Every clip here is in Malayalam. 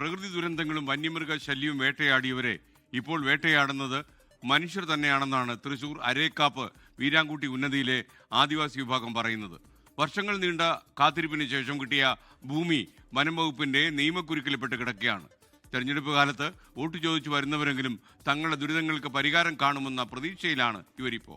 പ്രകൃതി ദുരന്തങ്ങളും വന്യമൃഗ ശല്യവും വേട്ടയാടിയവരെ ഇപ്പോൾ വേട്ടയാടുന്നത് മനുഷ്യർ തന്നെയാണെന്നാണ് തൃശൂർ അരേക്കാപ്പ് വീരാങ്കുട്ടി ഉന്നതിയിലെ ആദിവാസി വിഭാഗം പറയുന്നത്. വർഷങ്ങൾ നീണ്ട കാത്തിരിപ്പിന് ശേഷം കിട്ടിയ ഭൂമി വനം വകുപ്പിന്റെ നിയമക്കുരുക്കിൽപ്പെട്ട് കിടക്കുകയാണ്. തെരഞ്ഞെടുപ്പ് കാലത്ത് വോട്ട് ചോദിച്ചു വരുന്നവരെങ്കിലും തങ്ങളുടെ ദുരിതങ്ങൾക്ക് പരിഹാരം കാണുമെന്ന പ്രതീക്ഷയിലാണ് ഇവരിപ്പോ.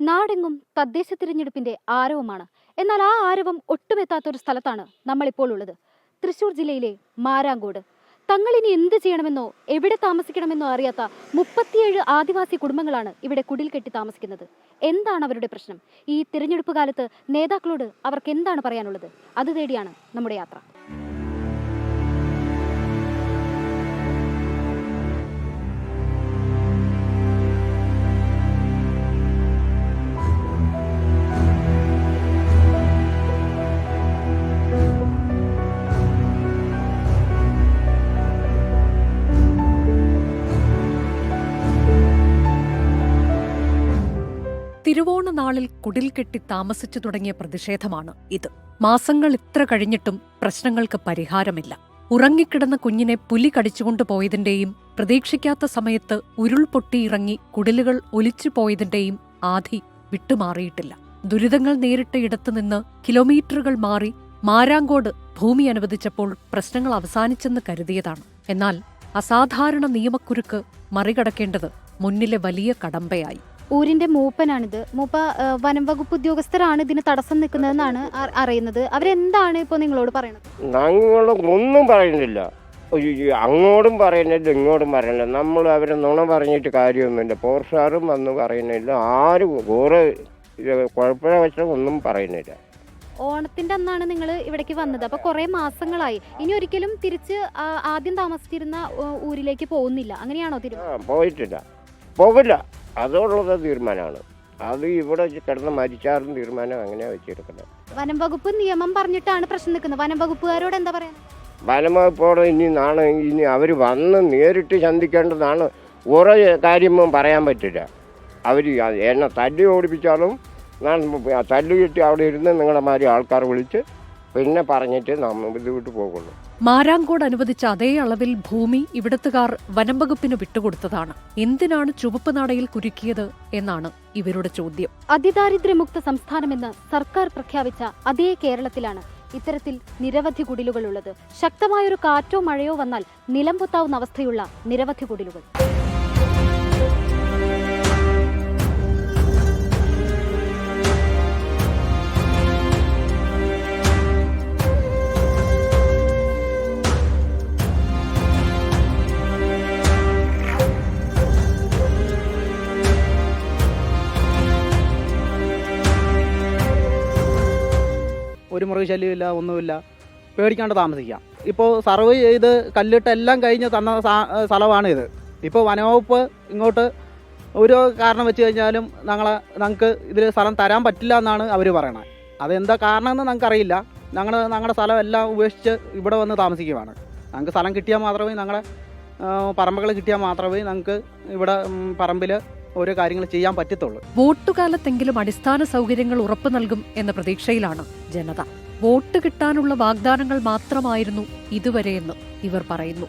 നാടെങ്ങും തദ്ദേശ തിരഞ്ഞെടുപ്പിന്റെ ആരവമാണ്. എന്നാൽ ആ ആരവം ഒട്ടുമെത്താത്ത ഒരു സ്ഥലത്താണ് നമ്മളിപ്പോൾ ഉള്ളത്. തൃശൂർ ജില്ലയിലെ മാരാങ്കോട്. തങ്ങളിനി എന്ത് ചെയ്യണമെന്നോ എവിടെ താമസിക്കണമെന്നോ അറിയാത്ത മുപ്പത്തിയേഴ് ആദിവാസി കുടുംബങ്ങളാണ് ഇവിടെ കുടിൽ കെട്ടി താമസിക്കുന്നത്. എന്താണ് അവരുടെ പ്രശ്നം? ഈ തിരഞ്ഞെടുപ്പ് കാലത്ത് നേതാക്കളോട് അവർക്ക് എന്താണ് പറയാനുള്ളത്? അത് തേടിയാണ് നമ്മുടെ യാത്ര. തിരുവോണ നാളിൽ കുടിൽ കെട്ടി താമസിച്ചു തുടങ്ങിയ പ്രതിഷേധമാണ് ഇത്. മാസങ്ങൾ ഇത്ര കഴിഞ്ഞിട്ടും പ്രശ്നങ്ങൾക്ക് പരിഹാരമില്ല. ഉറങ്ങിക്കിടന്ന കുഞ്ഞിനെ പുലി കടിച്ചുകൊണ്ടു പോയതിന്റെയും പ്രതീക്ഷിക്കാത്ത സമയത്ത് ഉരുൾപൊട്ടിയിറങ്ങി കുടിലുകൾ ഒലിച്ചു പോയതിന്റെയും ആധി വിട്ടുമാറിയിട്ടില്ല. ദുരിതങ്ങൾ നേരിട്ട ഇടത്തുനിന്ന് കിലോമീറ്ററുകൾ മാറി മാരാങ്കോട് ഭൂമി അനുവദിച്ചപ്പോൾ പ്രശ്നങ്ങൾ അവസാനിച്ചെന്ന് കരുതിയതാണ്. എന്നാൽ അസാധാരണ നിയമക്കുരുക്ക് മറികടക്കേണ്ടത് മുന്നിലെ വലിയ കടമ്പയായി. ഊരിന്റെ മൂപ്പനാണിത്. മൂപ്പ വനം വകുപ്പ് ഉദ്യോഗസ്ഥരാണ് ഇതിന് തടസ്സം നിൽക്കുന്നതെന്നാണ് അറിയുന്നത്. അവരെന്താണ് ഇപ്പോൾ നിങ്ങളോട് പറയുന്നത് ഞങ്ങൾ ഒന്നും പറയുന്നില്ല. അങ്ങോട്ടും പറയുന്നില്ല ഇങ്ങോട്ടും പറയുന്നില്ല. നമ്മൾ അവരെ നുണ പറഞ്ഞിട്ട് കാര്യമൊന്നുമില്ല. പോർഷാറും വന്ന് പറയുന്നില്ല. ആരും ഓറ് കുഴപ്പമില്ല ഒന്നും പറയുന്നില്ല. ഓണത്തിന്റെ അന്നാണ് നിങ്ങൾ ഇവിടേക്ക് വന്നത്. അപ്പൊ കുറെ മാസങ്ങളായി. ഇനി ഒരിക്കലും തിരിച്ച് ആദ്യം താമസിച്ചിരുന്ന ഊരിലേക്ക് പോകുന്നില്ല. അങ്ങനെയാണോ തിരിച്ചു പോയിട്ടില്ല. പോകില്ല അതുള്ളത് തീരുമാനമാണ്. അത് ഇവിടെ കിടന്ന് മരിച്ചാറും തീരുമാനം അങ്ങനെ വെച്ചിരിക്കുന്നത് വനം വകുപ്പ് നിയമം പറഞ്ഞിട്ടാണ് പ്രശ്നം നിൽക്കുന്നത്. വനം വകുപ്പുകാരോട് എന്താ പറയാ? വനംവകുപ്പോടെ ഇനി നാളെ ഇനി അവർ വന്ന് നേരിട്ട് ചന്തിക്കേണ്ടതാണ് കുറേ കാര്യമൊന്നും പറയാൻ പറ്റില്ല. അവർ എന്നെ തല്ലി ഓടിപ്പിച്ചാലും തല്ലു കിട്ടി അവിടെ ഇരുന്ന് നിങ്ങളുടെ മാതിരി ആൾക്കാർ വിളിച്ച് പിന്നെ പറഞ്ഞിട്ട് നമ്മൾ വിട്ട് പോകുള്ളൂ മാരാങ്കോട് അനുവദിച്ച അതേ അളവിൽ ഭൂമി ഇവിടത്തുകാർ വനം വകുപ്പിന് വിട്ടുകൊടുത്തതാണ്. എന്തിനാണ് ചുവപ്പ് നാടയിൽ കുരുക്കിയത് എന്നാണ് ഇവരുടെ ചോദ്യം. അതിദാരിദ്ര്യമുക്ത സംസ്ഥാനമെന്ന് സർക്കാർ പ്രഖ്യാപിച്ച അതേ കേരളത്തിലാണ് ഇത്തരത്തിൽ നിരവധി കുടിലുകൾ ഉള്ളത്. ശക്തമായൊരു കാറ്റോ മഴയോ വന്നാൽ നിലം പൊത്താവുന്ന അവസ്ഥയുള്ള നിരവധി കുടിലുകൾ. ഒരു മൃഗശല്യമില്ല ഒന്നുമില്ല. പേടിക്കാണ്ട് താമസിക്കാം. ഇപ്പോൾ സർവേ ചെയ്ത് കല്ലിട്ട് എല്ലാം കഴിഞ്ഞ് തന്ന സ്ഥലമാണ് ഇത്. ഇപ്പോൾ വനവകുപ്പ് ഇങ്ങോട്ട് ഒരു കാരണം വെച്ച് കഴിഞ്ഞാലും ഞങ്ങളെ ഞങ്ങൾക്ക് ഇതിൽ സ്ഥലം തരാൻ പറ്റില്ല എന്നാണ് അവർ പറയണത് അതെന്താ കാരണം കാരണമെന്ന് ഞങ്ങൾക്കറിയില്ല. ഞങ്ങൾ ഞങ്ങളുടെ സ്ഥലം എല്ലാം ഉപേക്ഷിച്ച് ഇവിടെ വന്ന് താമസിക്കുകയാണ് ഞങ്ങൾക്ക് സ്ഥലം കിട്ടിയാൽ മാത്രമേ ഞങ്ങളുടെ പറമ്പുകൾ കിട്ടിയാൽ മാത്രമേ ഞങ്ങൾക്ക് ഇവിടെ പറമ്പിൽ ഓരോ കാര്യങ്ങൾ ചെയ്യാൻ പറ്റത്തുള്ളൂ. വോട്ടുകാലത്തെങ്കിലും അടിസ്ഥാന സൗകര്യങ്ങൾ ഉറപ്പു നൽകും എന്ന പ്രതീക്ഷയിലാണ് ജനത. വോട്ട് കിട്ടാനുള്ള വാഗ്ദാനങ്ങൾ മാത്രമായിരുന്നു ഇതുവരെയെന്ന് ഇവർ പറയുന്നു.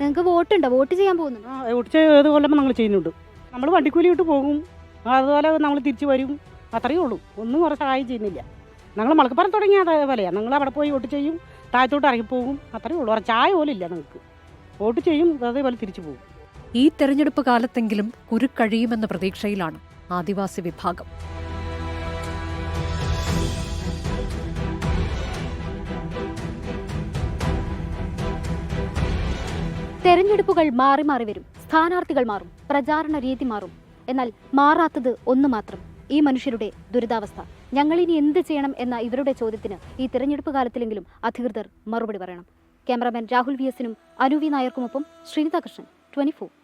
നിങ്ങൾക്ക് വോട്ടുണ്ടോ? വോട്ട് ചെയ്യാൻ പോകുന്നുണ്ട്? കൊല്ലം ഞങ്ങൾ ചെയ്യുന്നുണ്ട്. നമ്മൾ വണ്ടിക്കൂലി ഇട്ട് പോകും. അതുപോലെ നമ്മൾ തിരിച്ചു വരും. അത്രയേ ഉള്ളൂ. ഒന്നും കുറേ സഹായം ചെയ്യുന്നില്ല. ഞങ്ങൾ മലക്കപ്പുറം തുടങ്ങിയ അതേപോലെയാണ് ഞങ്ങൾ അവിടെ പോയി വോട്ട് ചെയ്യും. താഴത്തോട്ട് ഇറങ്ങിപ്പോകും. അത്രയേ ഉള്ളൂ. ചായ പോലും ഇല്ല നിങ്ങൾക്ക് വോട്ട് ചെയ്യും. അതേപോലെ തിരിച്ചു പോകും. ഈ തെരഞ്ഞെടുപ്പ് കാലത്തെങ്കിലും കുരുക്കഴിയുമെന്ന പ്രതീക്ഷയിലാണ് ആദിവാസി വിഭാഗം. തെരഞ്ഞെടുപ്പുകൾ മാറി മാറി വരും. സ്ഥാനാർത്ഥികൾ മാറും. പ്രചാരണ രീതി മാറും. എന്നാൽ മാറാത്തത് ഒന്ന് മാത്രം. ഈ മനുഷ്യരുടെ ദുരിതാവസ്ഥ. ഞങ്ങൾ ഇനി എന്ത് ചെയ്യണം എന്ന ഇവരുടെ ചോദ്യത്തിന് ഈ തിരഞ്ഞെടുപ്പ് കാലത്തിലെങ്കിലും അധികൃതർ മറുപടി പറയണം. ക്യാമറാമാൻ രാഹുൽ വി എസിനും അനുവി നായർക്കുമൊപ്പം ശ്രീനിത കൃഷ്ണൻ ട്വന്റി ഫോർ.